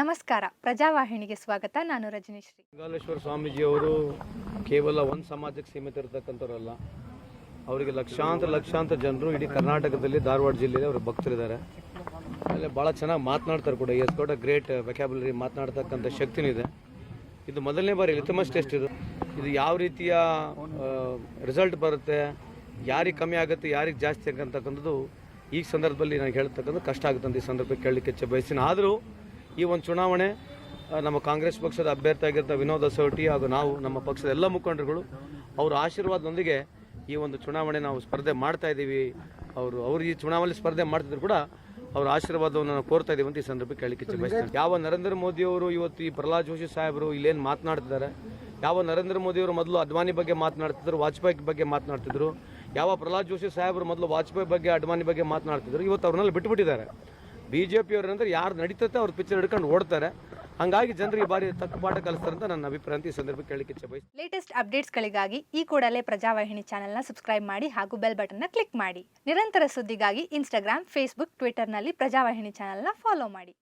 ನಮಸ್ಕಾರ. ಪ್ರಜಾವಾಹಿನಿಗೆ ಸ್ವಾಗತ. ನಾನು ರಜನಿಶ್ರೀ. ಸ್ವಾಮೀಜಿ ಸ್ವಾಮೀಜಿಯವರು ಕೇವಲ ಒಂದು ಸಮಾಜಕ್ಕೆ ಸೀಮಿತ ಇರತಕ್ಕಂಥವ್ರಲ್ಲ, ಅವರಿಗೆ ಲಕ್ಷಾಂತರ ಲಕ್ಷಾಂತರ ಜನರು ಇಡೀ ಕರ್ನಾಟಕದಲ್ಲಿ, ಧಾರವಾಡ ಜಿಲ್ಲೆಯಲ್ಲಿ ಅವರು ಭಕ್ತರಿದ್ದಾರೆ. ಆಮೇಲೆ ಭಾಳ ಚೆನ್ನಾಗಿ ಮಾತನಾಡ್ತಾರೆ ಕೂಡ. ಎಸ್ ಕೂಡ ಗ್ರೇಟ್ ವೆಕ್ಯಾಬುಲರಿ ಮಾತನಾಡ್ತಕ್ಕಂಥ ಶಕ್ತಿನೂ ಇದೆ ಇದು ಮೊದಲನೇ ಬಾರಿ ಲಿಥಮಸ್ ಟೆಸ್ಟ್ ಇದು. ಇದು ಯಾವ ರೀತಿಯ ರಿಸಲ್ಟ್ ಬರುತ್ತೆ, ಯಾರಿಗೆ ಕಮ್ಮಿ ಆಗುತ್ತೆ, ಯಾರಿಗೆ ಜಾಸ್ತಿ ಆಗಂತಕ್ಕಂಥದ್ದು ಈ ಸಂದರ್ಭದಲ್ಲಿ ನಾನು ಹೇಳ್ತಕ್ಕಂಥ ಕಷ್ಟ ಆಗುತ್ತೆ ಅಂತ ಈ ಸಂದರ್ಭಕ್ಕೆ ಕೇಳಲಿಕ್ಕೆ ಬಯಸ್ತೀನಿ. ಆದರೂ ಈ ಒಂದು ಚುನಾವಣೆ ನಮ್ಮ ಕಾಂಗ್ರೆಸ್ ಪಕ್ಷದ ಅಭ್ಯರ್ಥಿ ಆಗಿರ್ತ ವಿನೋದ ಸೌಟಿ ಹಾಗೂ ನಾವು, ನಮ್ಮ ಪಕ್ಷದ ಎಲ್ಲ ಮುಖಂಡರುಗಳು, ಅವರ ಆಶೀರ್ವಾದದೊಂದಿಗೆ ಈ ಒಂದು ಚುನಾವಣೆ ನಾವು ಸ್ಪರ್ಧೆ ಮಾಡ್ತಾ ಇದ್ದೀವಿ. ಅವರು ಅವರು ಈ ಚುನಾವಣೆ ಸ್ಪರ್ಧೆ ಮಾಡ್ತಿದ್ರು ಕೂಡ ಅವರ ಆಶೀರ್ವಾದವನ್ನು ನಾವು ಕೋರ್ತಾ ಇದ್ದೀವಿ ಅಂತ ಈ ಸಂದರ್ಭಕ್ಕೆ ಕೇಳಲಿಕ್ಕೆ ಯಾವ ನರೇಂದ್ರ ಮೋದಿ ಅವರು ಇವತ್ತು ಈ ಪ್ರಹ್ಲಾದ್ ಜೋಶಿ ಸಾಹೇಬರು ಇಲ್ಲೇನು ಮಾತನಾಡ್ತಿದ್ದಾರೆ? ಯಾವ ನರೇಂದ್ರ ಮೋದಿ ಅವರು ಮೊದಲು ಅಡ್ವಾನಿ ಬಗ್ಗೆ ಮಾತನಾಡ್ತಿದ್ರು, ವಾಜಪೇಯಿ ಬಗ್ಗೆ ಮಾತನಾಡ್ತಿದ್ರು? ಯಾವ ಪ್ರಹ್ಲಾದ್ ಜೋಶಿ ಸಾಹೇಬರು ಮೊದಲು ವಾಜಪೇಯಿ ಬಗ್ಗೆ ಅಡ್ವಾನಿ ಬಗ್ಗೆ ಮಾತನಾಡ್ತಿದ್ರು? ಇವತ್ತು ಅವ್ರನ್ನೆಲ್ಲ ಬಿಟ್ಟುಬಿಟ್ಟಿದ್ದಾರೆ ಬಿ ಜೆ ಪಿಯವರಂದ್ರೆ ಯಾರು ನಡೀತತೆ ಅವ್ರ ಪಿಕ್ಚರ್ ಹಿಡ್ಕೊಂಡು ಓಡ್ತಾರೆ. ಹಂಗಾಗಿ ಜನರಿಗೆ ಬಾರಿ ತಕ್ಕ ಪಾಠ ಕಲಿಸ್ತಾರಂತ ನನ್ನ ಅಭಿಪ್ರಾಯ ಈ ಸಂದರ್ಭಕ್ಕೆ ಕೇಳಲಿಕ್ಕೆ ಇಚ್ಛೆ ಬಯಸ್ತೀನಿ. ಲೇಟೆಸ್ಟ್ ಅಪ್ಡೇಟ್ಸ್ಗಳಿಗಾಗಿ ಈ ಕೂಡಲೇ ಪ್ರಜಾವಾಹಿನಿ ಚಾನೆಲ್ನ ಸಬ್ಸ್ಕ್ರೈಬ್ ಮಾಡಿ ಹಾಗೂ ಬೆಲ್ ಬಟನ್ನ ಕ್ಲಿಕ್ ಮಾಡಿ. ನಿರಂತರ ಸುದ್ದಿಗಾಗಿ ಇನ್ಸ್ಟಾಗ್ರಾಮ್ ಫೇಸ್ಬುಕ್ ಟ್ವಿಟರ್ನಲ್ಲಿ ಪ್ರಜಾವಾಹಿನಿ ಚಾನೆಲ್ನ ಫಾಲೋ ಮಾಡಿ.